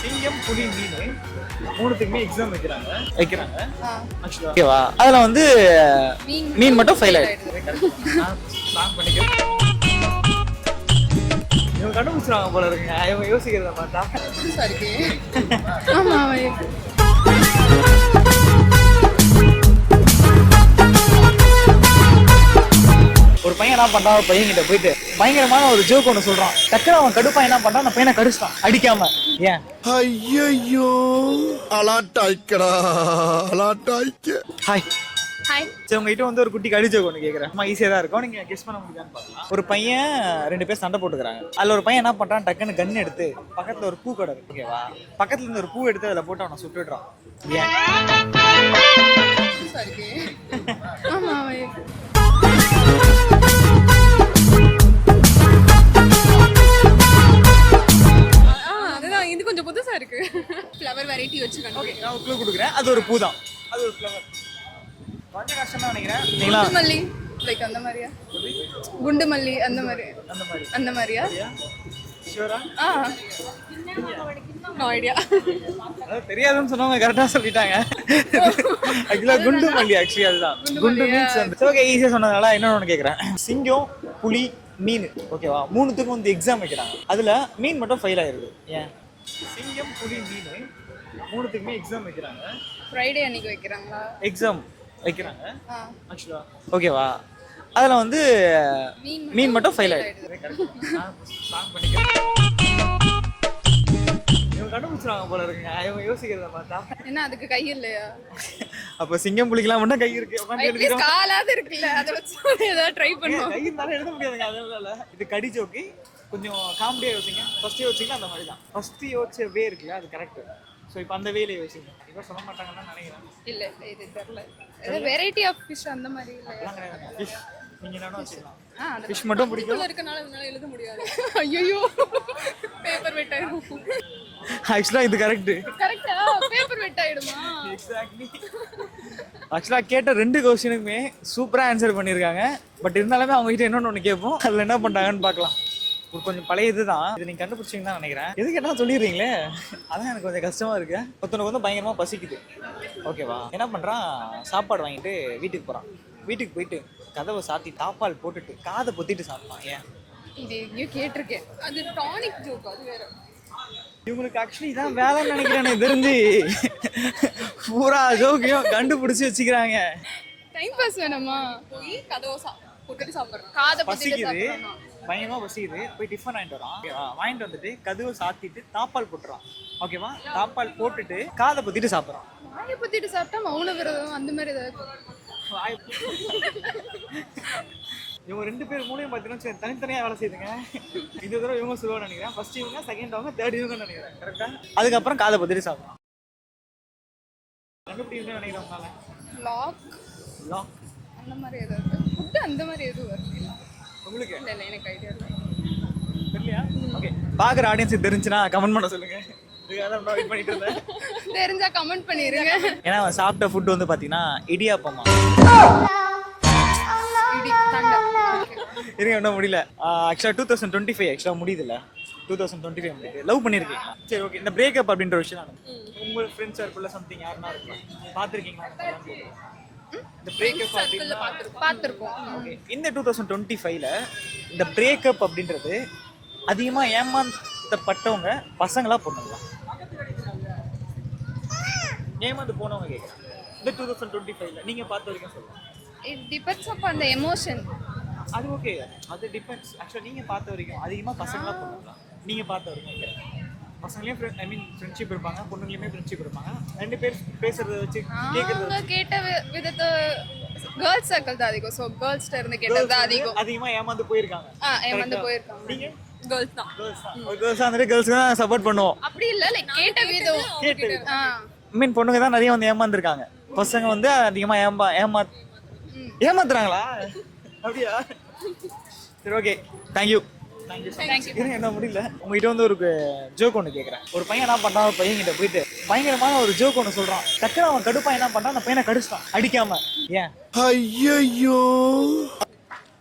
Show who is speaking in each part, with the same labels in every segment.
Speaker 1: சிங்கம் புலி மீன் மூணுத்துக்குமே எக்ஸாம் வைக்கிறாங்க. வைக்கிறாங்க. ஆக்சுவலா ஓகேவா? அதுல வந்து மீன் மட்டும் ஃபெயில் ஆயிடுது நான் பண்ணிக்கிறேன் இவங்க கண்டுபிடிச்சிருவாங்க போல இருக்குங்க இவங்க யோசிக்கிறத பார்த்தா.
Speaker 2: ஆமா
Speaker 1: ஒரு பையன் என்ன பண்றான்? ஒரு பையன் கிட்ட போயிட்டு பயங்கரமான ஒரு ஜோக் ஒன்று சொல்றான். டக்குனு அவன் கடுப்பா என்ன பண்றான்? அந்த பையனை கடிச்சிட்டான். அடிக்காம. ஏன்?
Speaker 3: ஐயோ அலாட்டாய்க்கடா அலாட்டாய்க்க
Speaker 1: ஹாய்
Speaker 2: ஹாய்
Speaker 1: சரி உங்ககிட்ட வந்து ஒரு குட்டி கடி ஜோக் ஒன்று கேட்குறேன் அம்மா ஈஸியாக தான் இருக்கும். நீங்க கெஸ் பண்ண முடியுதான்னு பார்க்கலாம். ஒரு பையன் ரெண்டு பேர் சண்டை போட்டுக்கிறாங்க. அதுல ஒரு பையன் என்ன பண்றான்? டக்குன்னு கன் எடுத்து பக்கத்துல ஒரு பூ கடை ஓகேவா பக்கத்துல இருந்து ஒரு பூ எடுத்து அதுல போட்டு அவனை சுட்டுடுறான். கொடுக்குறேன். அது ஒரு பூ தான் அது ஒரு ஃப்ளவர் கொஞ்சம் கஷ்டம் தான் நினைக்கிறேன்
Speaker 2: மல்லி லைக் அந்த மாதிரியா? குண்டு மல்லி அந்த மாதிரி.
Speaker 1: அந்த மாதிரி.
Speaker 2: அந்த மாதிரியா?
Speaker 1: ஷூரா
Speaker 2: ஆ? நோ ஐடியா
Speaker 1: அதாவது தெரியாதுன்னு சொன்னவங்க கரெக்டா சொல்லிட்டாங்க. ஆக்சுவலா குண்டு மல்லி ஆக்சுவலி அதுதான். குண்டு மீன்ஸ் ஓகே ஈஸியா சொன்னதுனால இன்னொன்னு ஒன்று கேட்குறேன் சிங்கம் புலி மீன். ஓகேவா மூணுத்துக்கும் வந்து எக்ஸாம் வைக்கிறாங்க. அதுல மீன் மட்டும் ஃபெயில் ஆயிருது. ஏன்? சிங்கம் புலி மீன் மூணுத்துக்குமே எக்ஸாம் வைக்கிறாங்க.
Speaker 2: ஃப்ரைடே அன்னைக்கு வைக்கிறாங்களா?
Speaker 1: எக்ஸாம் வைக்கிறாங்க. ஆக்சுவலா ஓகேவா அதுல வந்து
Speaker 2: மீன்
Speaker 1: மட்டும் ஃபெயில் நான் பண்ணிக்கிறேன். இவங்க கண்டுபிடிச்சிருவாங்க போல இருக்குங்க. இவங்க யோசிக்கிறத பார்த்தா.
Speaker 2: என்ன அதுக்கு கை இல்லையா?
Speaker 1: அப்ப சிங்கம் புலிக்கெல்லாம் மட்டும் கை இருக்கு. உட்காந்து
Speaker 2: காலாவது இருக்குல்ல. அதை வச்சு ஏதாவது ட்ரை பண்ணுவோம்.
Speaker 1: கை இருந்தாலும் எழுத முடியாதுங்க. அதனால இது கடி ஜோக்கு கொஞ்சம் காமெடியா யோசிங்க. ஃபர்ஸ்ட் யோசிங்க அந்த மாதிரி தான் ஃபர்ஸ்ட் யோசிச்ச வே இருக்குல்ல அது கரெக்ட் ஸோ இப்போ அந்த வேலையை யோசிங்க இப்போ சொல்ல மாட்டாங்கன்னு நினைக்கிறேன்.
Speaker 2: இல்ல இல்ல இது தெரியல. ஏதோ வெரைட்டி ஆஃப் ஃபிஷ் அந்த மாதிரி
Speaker 1: கிடையாதுங்க ஃபிஷ் நீங்க என்னன்னா வச்சுக்கலாம்.
Speaker 2: ஆ
Speaker 1: ஃபிஷ் மட்டும் பிடிக்கும்.
Speaker 2: இருக்கனால இதனால எழுத முடியாது. ஐயோ பேப்பர் வெட் ஆயிடும்.
Speaker 1: ஆக்சுவலா இது கரெக்ட்
Speaker 2: கரெக்டா பேப்பர் வெட் ஆயிடுமா?
Speaker 1: எக்ஸாக்ட்லி ஆக்சுவலாக கேட்ட ரெண்டு கொஸ்டினுக்குமே சூப்பராக ஆன்சர் பண்ணியிருக்காங்க பட் இருந்தாலுமே அவங்க கிட்ட இன்னொன்று ஒன்று கேட்போம். அதில் என்ன பண்ணுறாங்கன்னு பார்க்கலாம். ஒரு கொஞ்சம் பழைய இதுதான். இது நீங்கள் கண்டுபிடிச்சிங்கன்னு தான் நினைக்கிறேன். எதுக்கு என்ன சொல்லிடுறீங்களே? அதான் எனக்கு கொஞ்சம் கஷ்டமாக இருக்கு. ஒருத்தனுக்கு வந்து பயங்கரமாக பசிக்குது. ஓகேவா என்ன பண்ணுறான் சாப்பாடு வாங்கிட்டு வீட்டுக்கு போகிறான் வீட்டுக்கு போயிட்டு கதவை சாத்தி தாப்பால் போட்டுட்டு காதை பொத்திட்டு சாப்பிட்டான். ஏன்?
Speaker 2: இது எங்கேயோ கேட்டிருக்கேன். அது டானிக் ஜோக் அது வேற.
Speaker 1: இவங்களுக்கு ஆக்சுவலி இதான் வேலைன்னு நினைக்கிறேன் தெரிஞ்சு. பூரா ஜோக்கையும் கண்டுபிடிச்சி வச்சுக்கிறாங்க.
Speaker 2: டைம் பாஸ் வேணாமா? போய் கதவை சா போட்டுட்டு சாப்பிடுறோம் காதை
Speaker 1: பசிக்குது.
Speaker 2: சாப்பிடணும்
Speaker 1: பயங்கரமா பசிக்குது போய் டிஃபன் வாங்கிட்டு வரான். ஓகேவா வாங்கிட்டு வந்துட்டு கதவை சாத்திட்டு தாப்பால் போட்டுறான். ஓகேவா தாப்பால் போட்டுட்டு காதை பத்திட்டு சாப்பிட்றான்.
Speaker 2: வாயை பத்திட்டு சாப்பிட்டா மௌன விரதம் அந்த மாதிரி ஏதாவது
Speaker 1: இவங்க ரெண்டு பேர் மூலையும் பார்த்தீங்கன்னா சரி, தனித்தனியா வேலை செய்யுதுங்க இந்த தடவை இவங்க சொல்லுவாங்க நினைக்கிறேன். ஃபர்ஸ்ட் இவங்க செகண்ட் அவங்க தேர்ட் இவங்க நினைக்கிறேன். கரெக்டா அதுக்கப்புறம் காதை பத்திட்டு சாப்பிட்றான். கண்டுபிடிக்கணும்னு நினைக்கிறேன் உங்களால
Speaker 2: லாக்
Speaker 1: லாக்
Speaker 2: அந்த மாதிரி ஏதாவது. ஃபுட்டு அந்த மாதிரி எதுவும் வருது
Speaker 1: உங்களுக்கு?
Speaker 2: இல்லை எனக்கு ஐடியா இல்லை.
Speaker 1: தெரியலையா? ஓகே பார்க்குற ஆடியன்ஸுக்கு தெரிஞ்சுன்னா கமெண்ட் பண்ண சொல்லுங்க. இதுக்காக தான் வெயிட் பண்ணிட்டு இருந்தேன்.
Speaker 2: தெரிஞ்சா கமெண்ட் பண்ணிருங்க.
Speaker 1: ஏன்னா அவன் சாப்பிட்ட ஃபுட் வந்து பார்த்தீங்கன்னா இடியாப்பமா. இருங்க இன்னும் முடியல. ஆக்சுவலாக டூ தௌசண்ட் டுவெண்ட்டி ஃபைவ் ஆக்சுவலாக முடியுதுல்ல. டூ தௌசண்ட் டுவெண்ட்டி ஃபைவ் முடியுது. லவ் பண்ணியிருக்கீங்களா சரி ஓகே இந்த பிரேக்கப் அப்படின்ற விஷயம் நான் உங்கள் ஃப்ரெண்ட்ஸ் சர்க்கிளில் சம்திங் யாருன்னா இருக்கலாம். பார்த்துருக்கீங்களா? இந்த பிரேக்கப்
Speaker 2: பார்த்துருக்கோம்.
Speaker 1: இந்த டூ தௌசண்ட் டுவெண்ட்டி ஃபைவ்ல இந்த பிரேக்கப் அப்படின்றது அதிகமாக ஏமாந்தப்பட்டவங்க பசங்களா பொண்ணுங்களா? ஏமாந்து போனவங்க கேட்குறேன் இந்த டூ தௌசண்ட் டுவெண்ட்டி ஃபைவ்ல நீங்கள் பார்த்த வரைக்கும் சொல்லுங்கள்
Speaker 2: இட் டிபெண்ட்ஸ் அப் அந்த எமோஷன்
Speaker 1: அது ஓகே அது டிபெண்ட்ஸ் ஆக்சுவலாக நீங்கள் பார்த்த வரைக்கும் அதிகமாக பசங்களாக பொண்ணுங்களா? நீங்கள் பார்த்த வரைக்கும் கேட்குறேன் பசங்களையும் ஐ மீன் ஃப்ரெண்ட்ஷிப் இருப்பாங்க பொண்ணுங்களையுமே ஃப்ரெண்ட்ஷிப் இருப்பாங்க ரெண்டு பேர் பேசுறத வச்சு
Speaker 2: அவங்க கேட்ட விதத்தை கேர்ள்ஸ் சர்க்கிள் தான் அதிகம். ஸோ கேர்ள்ஸ்ட இருந்து கேட்டது தான் அதிகம்.
Speaker 1: அதிகமாக ஏமாந்து போயிருக்காங்க.
Speaker 2: ஆ ஏமாந்து போயிருக்காங்க.
Speaker 1: நீங்கள்
Speaker 2: கேர்ள்ஸ் தான்.
Speaker 1: கேர்ள்ஸ் தான். கேர்ள்ஸ் கேர்ள்ஸ் தான் சப்போர்ட் பண்ணுவோம்.
Speaker 2: அப்படி இல்ல லைக் கேட்ட விதம்.
Speaker 1: கேட்டு
Speaker 2: ஆ.
Speaker 1: மீன் பொண்ணுங்க தான் நிறைய வந்து ஏமாந்துருக்காங்க. பசங்க வந்து அதிகமாக ஏமா ஏமா ஏமாத்துறாங்களா? அப்படியா? சரி ஓகே தேங்க்யூ இருங்க என்ன முடியல? உங்ககிட்ட வந்து ஒரு ஜோக் ஒன்று கேட்குறேன் ஒரு பையன் என்ன பண்ணுறான் ஒரு பையன் கிட்ட போயிட்டு பயங்கரமான ஒரு ஜோக் ஒன்று சொல்கிறான் டக்குனு அவன் கடுப்பா என்ன பண்ணுறான் அந்த பையனை கடிச்சிட்டான். அடிக்காம. ஏன்?
Speaker 3: ஐயோ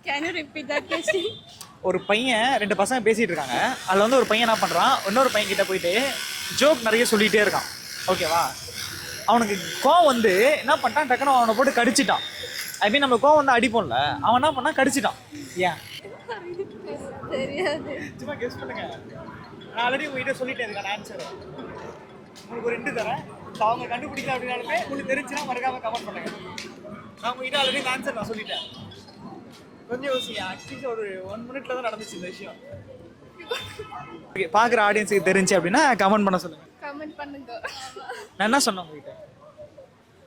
Speaker 2: can you repeat that question
Speaker 1: ஒரு பையன் ரெண்டு பசங்க பேசிட்டு இருக்காங்க. அதுல வந்து ஒரு பையன் என்ன பண்றான்? இன்னொரு பையன் கிட்ட போயிட்டு ஜோக் நிறைய சொல்லிகிட்டே இருக்கான். ஓகேவா அவனுக்கு கோவம் வந்து என்ன பண்ணிட்டான் டக்குனு அவனை போட்டு கடிச்சிட்டான். ஐ மீன் நம்ம கோவம் வந்து அடிப்போம்ல. அவன் என்ன பண்ணா கடிச்சிட்டான். ஏன்?
Speaker 2: தெரியாது.
Speaker 1: சும்மா கெஸ் பண்ணுங்க. நான் ஆல்ரெடி உங்ககிட்ட சொல்லிட்டேன் இதுக்கான ஆன்சர் உங்களுக்கு ஒரு ரெண்டு தரேன். அவங்க கண்டுபிடிக்கல அப்படின்னாலுமே உங்களுக்கு தெரிஞ்சுன்னா மறக்காம கமெண்ட் பண்ணுங்க. நான் உங்ககிட்ட ஆல்ரெடி ஆன்சர் நான் சொல்லிட்டேன். கொஞ்சம் யோசிங்க. அட்லீஸ்ட் ஒரு ஒன் மினிட்ல தான் நடந்துச்சு இந்த விஷயம். பார்க்குற ஆடியன்ஸுக்கு தெரிஞ்சு அப்படின்னா கமெண்ட் பண்ண சொல்லுங்க.
Speaker 2: கமெண்ட் பண்ணுங்க.
Speaker 1: நான் என்ன சொன்னேன் உங்ககிட்ட?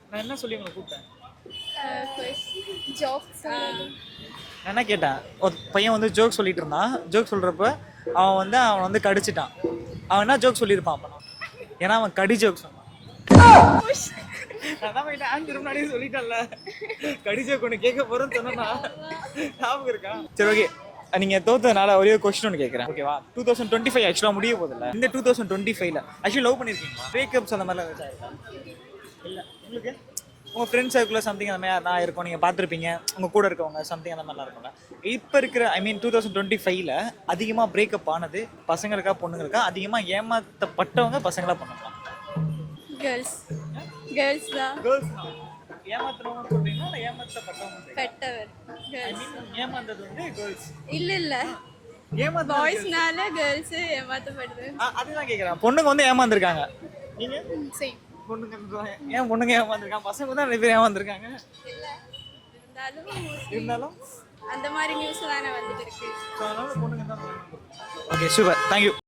Speaker 1: நான் என்ன சொல்லி உங்களை கூப்பிட்டேன்?
Speaker 2: ஜாப்
Speaker 1: நான் என்ன கேட்டேன்? ஒரு பையன் வந்து ஜோக் சொல்லிட்டு இருந்தான். ஜோக் சொல்கிறப்ப அவன் வந்து அவன் வந்து கடிச்சிட்டான். அவன் என்ன ஜோக் சொல்லியிருப்பான் அப்போ ஏன்னா அவன் கடி ஜோக் சொன்னான். நான் தான் போயிட்டு ஆன்சர் முன்னாடியே கடி ஜோக் ஒன்று கேட்க போகிறேன்னு சொன்னா ஞாபகம் இருக்கா? சரி ஓகே நீங்க தோத்ததுனால ஒரே ஒரு கொஸ்டின் ஒன்று கேட்குறேன். ஓகேவா டூ தௌசண்ட் டுவெண்ட்டி ஃபைவ் ஆக்சுவலாக முடிய போதில்ல இந்த டூ தௌசண்ட் டுவெண்ட்டி ஃபைவ்ல ஆக்சுவலி லவ் பண்ணியிருக்கீங்களா பிரேக்கப்ஸ் அந்த மாதிரிலாம் இல்லை. உங்களுக்கு? உங்கள் ஃப்ரெண்ட்ஸ் சர்க்கிளில் சம்திங் அந்த மாதிரி நான் இருக்கும்? நீங்கள் பார்த்துருப்பீங்க. உங்கள் கூட இருக்கவங்க சம்திங் அந்த மாதிரிலாம் இருக்கும்ல. இப்போ இருக்கிற I mean two thousand twenty ஃபைவ்ல அதிகமாக பிரேக்கப் ஆனது பசங்களுக்கா பொண்ணுங்களுக்கா? அதிகமாக ஏமாற்றப்பட்டவங்க பசங்களா பண்ணுவாங்க
Speaker 2: கேர்ள்ஸ் கேர்ள்ஸ் தான்.
Speaker 1: கேர்ள்ஸ் ஏமாத்துறவங்க சொல்றீங்களா? இல்லை ஏமாற்றப்பட்டவங்க
Speaker 2: பெட்டவர்
Speaker 1: ஏமாந்தது வந்து கேர்ள்ஸ்
Speaker 2: இல்ல இல்ல.
Speaker 1: ஏமாத்த
Speaker 2: பாய்ஸ்னால கேர்ள்ஸ் ஏமாத்தப்படுது.
Speaker 1: அதுதான் கேட்குறேன் பொண்ணுங்க வந்து ஏமாந்துருக்காங்க. நீங்கள்
Speaker 2: சேம்
Speaker 1: பொண்ணுங்க ஏன் பொண்ணுங்க ஏமாந்துருக்காங்க பசங்க தான் நிறைய பேர் ஏமாந்துருக்காங்க
Speaker 2: இல்ல. இருந்தாலும்
Speaker 1: இருந்தாலும்?
Speaker 2: அந்த மாதிரி நியூஸ் தானே வந்துட்டு இருக்கு.
Speaker 1: ஸோ அதனால பொண்ணுங்க தான் ஓகே சூப்பர் தேங்க்யூ